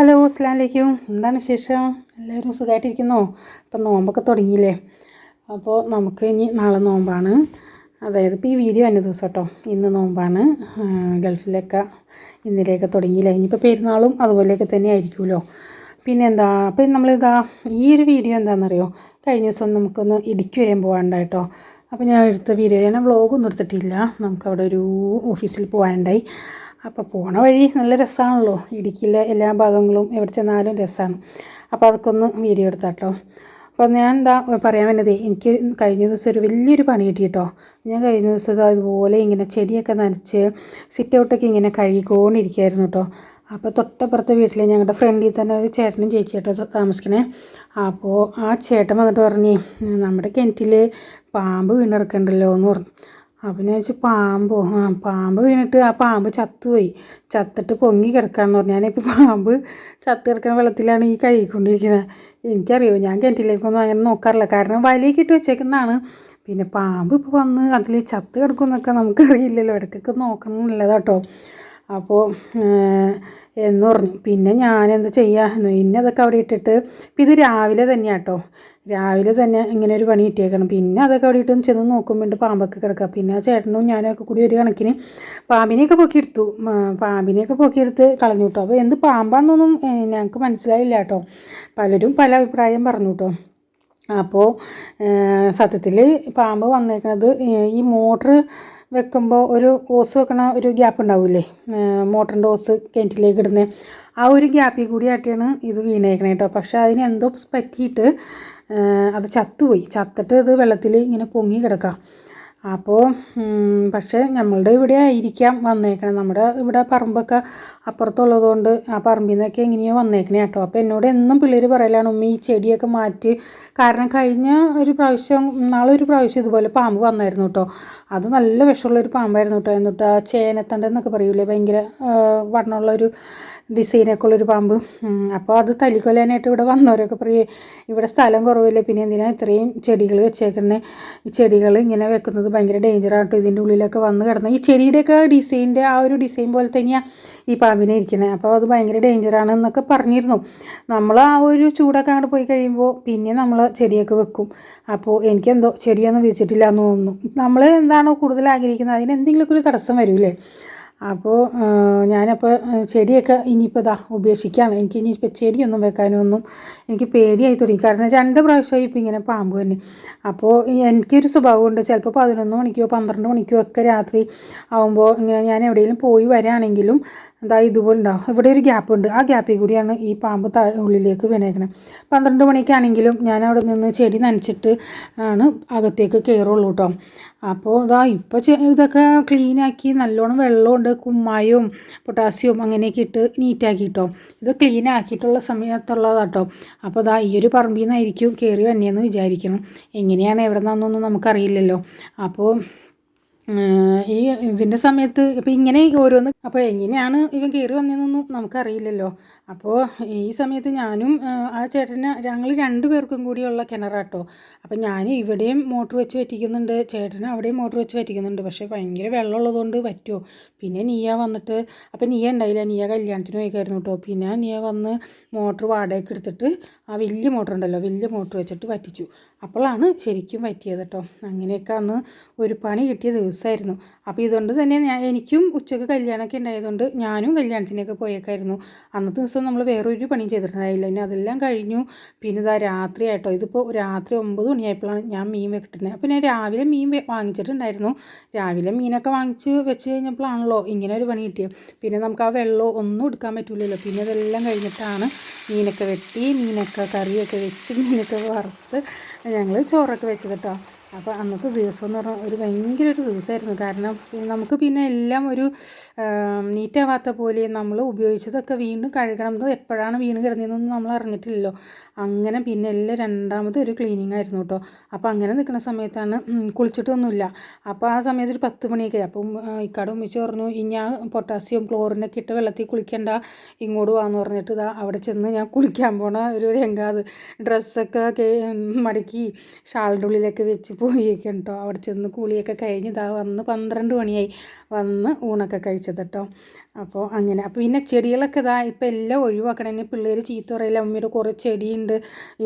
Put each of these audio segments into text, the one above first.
Hello അസ്ലാം വലൈക്കും എന്താണ് വിശേഷം? എല്ലാവരും സുഖമായിട്ടിരിക്കുന്നോ ഇപ്പം നോമ്പൊക്കെ തുടങ്ങിയില്ലേ? അപ്പോൾ നമുക്ക് ഇനി നാളെ നോമ്പാണ്. അതായത് ഇപ്പോൾ ഈ വീഡിയോ തന്നെ ദിവസം കേട്ടോ. ഇന്ന് നോമ്പാണ്. ഗൾഫിലൊക്കെ ഇന്നലെയൊക്കെ തുടങ്ങിയില്ലേ? ഇനിയിപ്പോൾ പെരുന്നാളും അതുപോലെയൊക്കെ തന്നെ ആയിരിക്കുമല്ലോ. പിന്നെ എന്താ അപ്പം നമ്മളിതാ ഈ ഒരു വീഡിയോ എന്താണെന്നറിയോ? കഴിഞ്ഞ ദിവസം നമുക്കൊന്ന് ഇടുക്കി വരെയും പോകാനുണ്ടായിട്ടോ. അപ്പോൾ ഞാൻ എടുത്ത വീഡിയോ ഞാൻ വ്ളോഗൊന്നും എടുത്തിട്ടില്ല. നമുക്കവിടെ ഒരു ഓഫീസിൽ പോകാനുണ്ടായി. അപ്പോൾ പോണ വഴി നല്ല രസമാണല്ലോ ഇടുക്കിയിലെ എല്ലാ ഭാഗങ്ങളും എവിടെ ചെന്നാലും രസമാണ് അപ്പോൾ അതൊക്കെ വീഡിയോ എടുത്താട്ടോ. അപ്പോൾ ഞാൻ എന്താ പറയാൻ വേണ്ടത് എനിക്ക് കഴിഞ്ഞ ദിവസം ഒരു വലിയൊരു പണി കിട്ടി കേട്ടോ ഞാൻ കഴിഞ്ഞ ദിവസം അതുപോലെ ഇങ്ങനെ ചെടിയൊക്കെ നനച്ച് സിറ്റ് ഔട്ടൊക്കെ ഇങ്ങനെ കഴുകിക്കൊണ്ടിരിക്കുകയായിരുന്നു കേട്ടോ അപ്പോൾ തൊട്ടപ്പുറത്തെ വീട്ടിൽ ഞങ്ങളുടെ ഫ്രണ്ടിൽ തന്നെ ഒരു ചേട്ടനും ചേച്ചിയായിട്ടോ താമസിക്കണേ. അപ്പോൾ ആ ചേട്ടൻ വന്നിട്ട് പറഞ്ഞേ നമ്മുടെ കിണറ്റിൽ പാമ്പ് വീണെടുക്കണ്ടല്ലോ എന്ന് പറഞ്ഞു. അപ്പോൾ ഞാൻ വെച്ചു പാമ്പോ? ആ പാമ്പ് വീണിട്ട് ആ പാമ്പ് ചത്തുപോയി. ചത്തിട്ട് പൊങ്ങി കിടക്കാന്ന് പറഞ്ഞു. ഞാനിപ്പോൾ പാമ്പ് ചത്ത് കിടക്കുന്ന വെള്ളത്തിലാണ് ഈ കഴുകിക്കൊണ്ടിരിക്കുന്നത് എനിക്കറിയോ ഞാൻ കിണറ്റിലേക്കൊന്നും അങ്ങനെ നോക്കാറില്ല. കാരണം വലിയ ഇട്ട് വെച്ചേക്കുന്നതാണ്. പിന്നെ പാമ്പ് ഇപ്പോൾ വന്ന് അതിൽ ചത്ത് കിടക്കുമെന്നൊക്കെ നമുക്കറിയില്ലല്ലോ. ഇടയ്ക്കൊക്കെ നോക്കണം നല്ലതാട്ടോ അപ്പോൾ എന്ന് പറഞ്ഞു. പിന്നെ ഞാൻ എന്താ ചെയ്യുക പിന്നെ അതൊക്കെ അവിടെ ഇട്ടിട്ട് ഇപ്പം ഇത് രാവിലെ തന്നെയാണ് കേട്ടോ രാവിലെ തന്നെ ഇങ്ങനെ ഒരു പണി കിട്ടിയേക്കണം. പിന്നെ അതൊക്കെ അവിടെ ഇട്ട് ചെന്ന് നോക്കുമ്പോൾ പാമ്പൊക്കെ കിടക്കുക പിന്നെ ചേട്ടനും ഞാനൊക്കെ കൂടി ഒരു കണക്കിന് പാമ്പിനെയൊക്കെ പൊക്കിയെടുത്തു പാമ്പിനെയൊക്കെ പൊക്കിയെടുത്ത് കളഞ്ഞു കേട്ടോ അപ്പോൾ എന്ത് പാമ്പാണെന്നൊന്നും ഞങ്ങൾക്ക് മനസ്സിലായില്ല കേട്ടോ പലരും പല അഭിപ്രായം പറഞ്ഞു കേട്ടോ അപ്പോൾ സത്യത്തിൽ പാമ്പ് വന്നേക്കണത് ഈ മോട്ടർ വെക്കുമ്പോൾ ഒരു ഓസ് വെക്കണ ഒരു ഗ്യാപ്പ് ഉണ്ടാവില്ലേ മോട്ടറിന്റെ ഓസ് കിണറ്റിലേക്ക് ഇടുന്നത് ആ ഒരു ഗ്യാപ്പിൽ കൂടി ആയിട്ടാണ് ഇത് വീണേക്കണേ കേട്ടോ പക്ഷേ അതിന് എന്തോ പറ്റിയിട്ട് അത് ചത്തുപോയി. ചത്തിട്ട് ഇത് വെള്ളത്തിൽ ഇങ്ങനെ പൊങ്ങി കിടക്കാം. അപ്പോൾ പക്ഷേ നമ്മളുടെ ഇവിടെ ആയിരിക്കാം വന്നേക്കണേ. നമ്മുടെ ഇവിടെ പറമ്പൊക്കെ അപ്പുറത്തുള്ളതുകൊണ്ട് ആ പറമ്പിൽ നിന്നൊക്കെ എങ്ങനെയോ വന്നേക്കണേ കേട്ടോ. അപ്പോൾ എന്നോട് എന്നും പിള്ളേർ പറയലാണ് ഉമ്മ ഈ ചെടിയൊക്കെ മാറ്റി. കാരണം കഴിഞ്ഞ ഒരു പ്രാവശ്യം നാളെ ഒരു പ്രാവശ്യം ഇതുപോലെ പാമ്പ് വന്നായിരുന്നു കേട്ടോ. അത് നല്ല വിഷമുള്ളൊരു പാമ്പായിരുന്നു കേട്ടോ. എന്നിട്ട് ആ ചേനത്തണ്ടെന്നൊക്കെ പറയൂലേ ഭയങ്കര ആ, ഒരു പാമ്പ്. അപ്പോൾ അത് തല്ലിക്കൊല്ലാനായിട്ട് ഇവിടെ വന്നവരൊക്കെ പറയും ഇവിടെ സ്ഥലം കുറവില്ല പിന്നെ എന്തിനാണ് ഇത്രയും ചെടികൾ വെച്ചേക്കുന്നത് ഈ ചെടികൾ ഇങ്ങനെ വെക്കുന്നത് ഭയങ്കര ഡേഞ്ചറാട്ടോ ഇതിന്റെ ഉള്ളിലൊക്കെ വന്ന് കിടന്ന്. ഈ ചെടിയുടെയൊക്കെ ഡിസൈന്റെ ആ ഒരു ഡിസൈൻ പോലെ തന്നെയാണ് ഈ പാമ്പിനെ ഇരിക്കുന്നത് അപ്പോൾ അത് ഭയങ്കര ഡേഞ്ചറാണ് എന്നൊക്കെ പറഞ്ഞിരുന്നു. നമ്മൾ ആ ഒരു ചൂടൊക്കെ അങ്ങോട്ട് പോയി കഴിയുമ്പോൾ പിന്നെ നമ്മൾ ചെടിയൊക്കെ വെക്കും. അപ്പോൾ എനിക്കെന്തോ ചെടിയൊന്നും വിരിച്ചിട്ടില്ല എന്ന് തോന്നുന്നു. നമ്മൾ എന്താണോ കൂടുതൽ ആഗ്രഹിക്കുന്നത്? അതിന് എന്തെങ്കിലുമൊക്കെ ഒരു തടസ്സം വരൂലേ അപ്പോൾ ഞാനപ്പോൾ ചെടിയൊക്കെ ഇനിയിപ്പോൾ ഇതാ ഉപേക്ഷിക്കുകയാണ് എനിക്ക് ഇനി ഇപ്പോൾ ചെടിയൊന്നും വെക്കാനൊന്നും എനിക്ക് പേടിയായി തുടങ്ങി. കാരണം രണ്ട് പ്രാവശ്യമായി ഇപ്പോൾ ഇങ്ങനെ പാമ്പ് തന്നെ അപ്പോൾ എനിക്കൊരു സ്വഭാവമുണ്ട്. ചിലപ്പോൾ പതിനൊന്ന് മണിക്കോ പന്ത്രണ്ട് മണിക്കോ ഒക്കെ രാത്രി ആകുമ്പോൾ ഇങ്ങനെ ഞാൻ എവിടെയെങ്കിലും പോയി വരാണെങ്കിലും എന്താ ഇതുപോലെ ഉണ്ടാവും ഇവിടെ ഒരു ഗ്യാപ്പ് ഉണ്ട് ആ ഗ്യാപ്പിൽ കൂടിയാണ് ഈ പാമ്പ് താ ഉള്ളിലേക്ക് വീണേക്കണത് പന്ത്രണ്ട് മണിക്കാണെങ്കിലും ഞാൻ അവിടെ നിന്ന് ചെടി നനച്ചിട്ട് ആണ് അകത്തേക്ക് കയറുള്ളൂ കേട്ടോ അപ്പോൾ ഇതാ ഇപ്പോൾ ഇതൊക്കെ ക്ലീനാക്കി നല്ലോണം വെള്ളമുണ്ട് കുമ്മായവും പൊട്ടാസ്യവും അങ്ങനെയൊക്കെ ഇട്ട് നീറ്റാക്കി കേട്ടോ ഇത് ക്ലീൻ ആക്കിയിട്ടുള്ള സമയത്തുള്ളതാട്ടോ അപ്പോൾ ഇതാ ഈ ഒരു പറമ്പിൽ നിന്നായിരിക്കും കയറി വന്നെയെന്ന് വിചാരിക്കണം എങ്ങനെയാണ് എവിടെ നിന്നൊന്നും നമുക്കറിയില്ലല്ലോ. അപ്പോൾ ഈ ഇതിന്റെ സമയത്ത് ഇപ്പം ഇങ്ങനെ ഓരോന്ന് അപ്പോൾ എങ്ങനെയാണ് ഇവൻ കയറി വന്നതെന്നൊന്നും നമുക്കറിയില്ലല്ലോ. അപ്പോൾ ഈ സമയത്ത് ഞാനും ആ ചേട്ടന് ഞങ്ങൾ രണ്ട് പേർക്കും കൂടിയുള്ള കിണറാട്ടോ. അപ്പം ഞാൻ ഇവിടെയും മോട്ടർ വെച്ച് വറ്റിക്കുന്നുണ്ട് ചേട്ടന് അവിടെയും മോട്ടർ വെച്ച് വറ്റിക്കുന്നുണ്ട്. പക്ഷേ ഭയങ്കര വെള്ളമുള്ളതുകൊണ്ട് പറ്റുമോ പിന്നെ നീയ വന്നിട്ട് അപ്പം നീയ ഉണ്ടായില്ല. നീയ കല്യാണത്തിന് പോയിക്കായിരുന്നു കേട്ടോ. പിന്നെ നീയ വന്ന് മോട്ടർ വാടകയ്ക്ക് എടുത്തിട്ട് ആ വലിയ മോട്ടർ ഉണ്ടല്ലോ വലിയ മോട്ടർ വെച്ചിട്ട് വറ്റിച്ചു. അപ്പോഴാണ് ശരിക്കും പറ്റിയത് കേട്ടോ. അങ്ങനെയൊക്കെ അന്ന് ഒരു പണി കിട്ടിയ ദിവസമായിരുന്നു. അപ്പോൾ ഇതുകൊണ്ട് തന്നെ ഞാൻ എനിക്കും ഉച്ചയ്ക്ക് കല്യാണമൊക്കെ ഉണ്ടായതുകൊണ്ട് ഞാനും കല്യാണത്തിനൊക്കെ പോയേക്കായിരുന്നു. അന്നത്തെ ദിവസം നമ്മൾ വേറൊരു പണി ചെയ്തിട്ടുണ്ടായില്ല. പിന്നെ അതെല്ലാം കഴിഞ്ഞു. പിന്നെ ഇതാ രാത്രി ആയിട്ടോ ഇതിപ്പോൾ രാത്രി ഒമ്പത് മണിയായപ്പോഴാണ് ഞാൻ മീൻ വെക്കിട്ടുന്നത് അപ്പോൾ ഞാൻ രാവിലെ മീൻ വാങ്ങിച്ചിട്ടുണ്ടായിരുന്നു. രാവിലെ മീനൊക്കെ വാങ്ങിച്ച് വെച്ച് കഴിഞ്ഞപ്പോഴാണല്ലോ ഇങ്ങനെ ഒരു പണി കിട്ടിയത്. പിന്നെ നമുക്ക് ആ വെള്ളം ഒന്നും എടുക്കാൻ പറ്റില്ലല്ലോ പിന്നെ ഇതെല്ലാം കഴിഞ്ഞിട്ടാണ് മീനൊക്കെ വെട്ടി മീനൊക്കെ കറിയൊക്കെ വെച്ച് മീനൊക്കെ വറുത്ത് ഞങ്ങൾ ചോറൊക്കെ വെച്ചത് കേട്ടോ. അപ്പോൾ അന്നത്തെ ദിവസം എന്ന് പറഞ്ഞാൽ ഒരു ഭയങ്കര ഒരു ദിവസമായിരുന്നു കാരണം നമുക്ക് പിന്നെ എല്ലാം ഒരു നീറ്റാവാത്ത പോലെ നമ്മൾ ഉപയോഗിച്ചതൊക്കെ വീണ്ടും കഴുകണം. എന്ന് എപ്പോഴാണ് വീണ് കിടന്നതെന്നൊന്നും നമ്മൾ അറിഞ്ഞിട്ടില്ലല്ലോ അങ്ങനെ പിന്നെ എല്ലാം രണ്ടാമത് ഒരു ക്ലീനിങ് ആയിരുന്നു കേട്ടോ അപ്പോൾ അങ്ങനെ നിൽക്കുന്ന സമയത്താണ് കുളിച്ചിട്ടൊന്നുമില്ല. അപ്പോൾ ആ സമയത്ത് ഒരു പത്ത് മണിയൊക്കെ. അപ്പം ഇക്കാട് ഉമ്മിച്ച് പറഞ്ഞു ഇനി ആ പൊട്ടാസ്യം ക്ലോറിനൊക്കെ ഇട്ട് വെള്ളത്തിൽ കുളിക്കണ്ട. ഇങ്ങോട്ട് വാന്ന് പറഞ്ഞിട്ട് ഇതാ അവിടെ ചെന്ന് ഞാൻ കുളിക്കാൻ പോണ ഒരു രംഗാത്. ഡ്രസ്സൊക്കെ മടക്കി ഷാളിന്റെ ഉള്ളിലൊക്കെ വെച്ച് പോയേക്കും കേട്ടോ അവിടെ ചെന്ന് കുളിയൊക്കെ കഴിഞ്ഞ് ഇതാ വന്ന് പന്ത്രണ്ട് മണിയായി. വന്ന് ഊണൊക്കെ കഴിച്ചത് കേട്ടോ അപ്പോൾ അങ്ങനെ. അപ്പോൾ പിന്നെ ചെടികളൊക്കെ ഇതാ ഇപ്പോൾ എല്ലാം ഒഴിവാക്കണം. ഇനി പിള്ളേർ ചീത്ത പറയില്ല അമ്മയുടെ കുറേ ചെടിയുണ്ട്.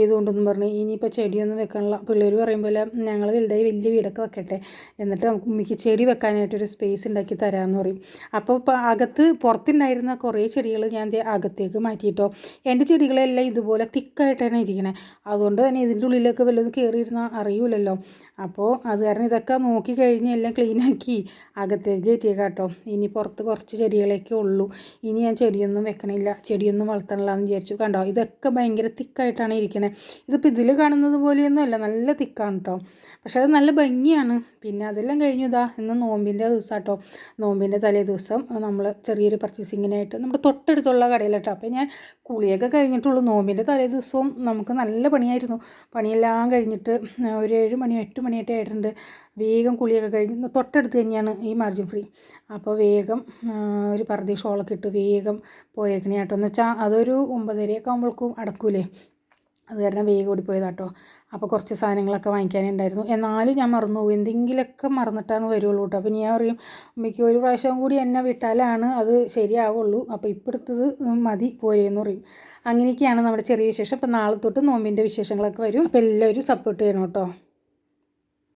ഇതുകൊണ്ടൊന്നും പറഞ്ഞ് ഇനിയിപ്പോൾ ചെടിയൊന്നും വെക്കാനുള്ള പിള്ളേർ പറയുമ്പോൾ ഞങ്ങൾ വലുതായി വലിയ വീടൊക്കെ വെക്കട്ടെ. എന്നിട്ട് നമുക്ക് ഉമ്മിക്ക് ചെടി വെക്കാനായിട്ടൊരു സ്പേസ് ഉണ്ടാക്കി തരാമെന്ന് പറയും. അപ്പോൾ ഇപ്പോൾ അകത്ത് പുറത്തുണ്ടായിരുന്ന കുറേ ചെടികൾ ഞാൻ അകത്തേക്ക് മാറ്റിയിട്ടോ എന്റെ ചെടികളെല്ലാം ഇതുപോലെ തിക്കായിട്ടാണ് ഇരിക്കണേ. അതുകൊണ്ട് തന്നെ ഇതിന്റെ ഉള്ളിലൊക്കെ വല്ലതും കയറിയിരുന്നാൽ അറിയൂലല്ലോ. അപ്പോൾ അത് കാരണം ഇതൊക്കെ നോക്കി കഴിഞ്ഞ് എല്ലാം ക്ലീനാക്കി അകത്തേക്ക് എത്തിയ കേട്ടോ. ഇനി പുറത്ത് കുറച്ച് ചെടികളൊക്കെ ഉള്ളൂ. ഇനി ഞാൻ ചെടിയൊന്നും വെക്കണില്ല. ചെടിയൊന്നും വളർത്തണില്ല എന്ന് വിചാരിച്ചു. കണ്ടോ? ഇതൊക്കെ ഭയങ്കര തിക്കായിട്ടാണ് ഇരിക്കണേ. ഇതിപ്പോൾ ഇതിൽ കാണുന്നത് പോലെയൊന്നും അല്ല. നല്ല തിക്കാണ് കേട്ടോ. പക്ഷെ അത് നല്ല ഭംഗിയാണ്. പിന്നെ അതെല്ലാം കഴിഞ്ഞു ഇന്ന് നോമ്പിന്റെ ദിവസം കേട്ടോ നോമ്പിന്റെ തലേ ദിവസം നമ്മൾ ചെറിയൊരു പർച്ചേസിങ്ങിനായിട്ട് നമ്മുടെ തൊട്ടടുത്തുള്ള കടയിലട്ടോ അപ്പോൾ ഞാൻ കുളിയൊക്കെ കഴിഞ്ഞിട്ടുള്ളൂ. നോമ്പിന്റെ തലേ ദിവസവും നമുക്ക് നല്ല പണിയായിരുന്നു. പണിയെല്ലാം കഴിഞ്ഞിട്ട് ഒരു ഏഴ് മണി എട്ട് മണിയായിട്ട് ആയിട്ടുണ്ട്. വേഗം കുളിയൊക്കെ കഴിഞ്ഞ് തൊട്ടടുത്ത് തന്നെയാണ് ഈ മാർജിൻ ഫ്രീ അപ്പോൾ വേഗം ഒരു പർദ്ദ ഷോളൊക്കെ ഇട്ട് വേഗം പോയേക്കണേ എന്ന് വെച്ചാൽ അതൊരു ഒമ്പതരയൊക്കെ ആകുമ്പോഴേക്കും അടക്കൂലേ. അത് കാരണം വേഗം ഓടിപ്പോയതാട്ടോ അപ്പോൾ കുറച്ച് സാധനങ്ങളൊക്കെ വാങ്ങിക്കാനുണ്ടായിരുന്നു. എന്നാലും ഞാൻ മറന്നു പോകും എന്തെങ്കിലുമൊക്കെ മറന്നിട്ടാണ് വരുള്ളൂ കേട്ടോ. അപ്പോൾ ഞാൻ പറയും ഉമ്മയ്ക്ക് ഒരു പ്രാവശ്യം കൂടി എന്നെ വിട്ടാലാണ് അത് ശരിയാവുള്ളൂ. അപ്പോൾ ഇപ്പോഴത്തത് മതി പോരെയെന്ന് പറയും. അങ്ങനെയൊക്കെയാണ് നമ്മുടെ ചെറിയ വിശേഷം. അപ്പോൾ നാളെ തൊട്ട് നോമ്പിന്റെ വിശേഷങ്ങളൊക്കെ വരും. അപ്പോൾ എല്ലാവരും സപ്പോർട്ട് ചെയ്യണം കേട്ടോ.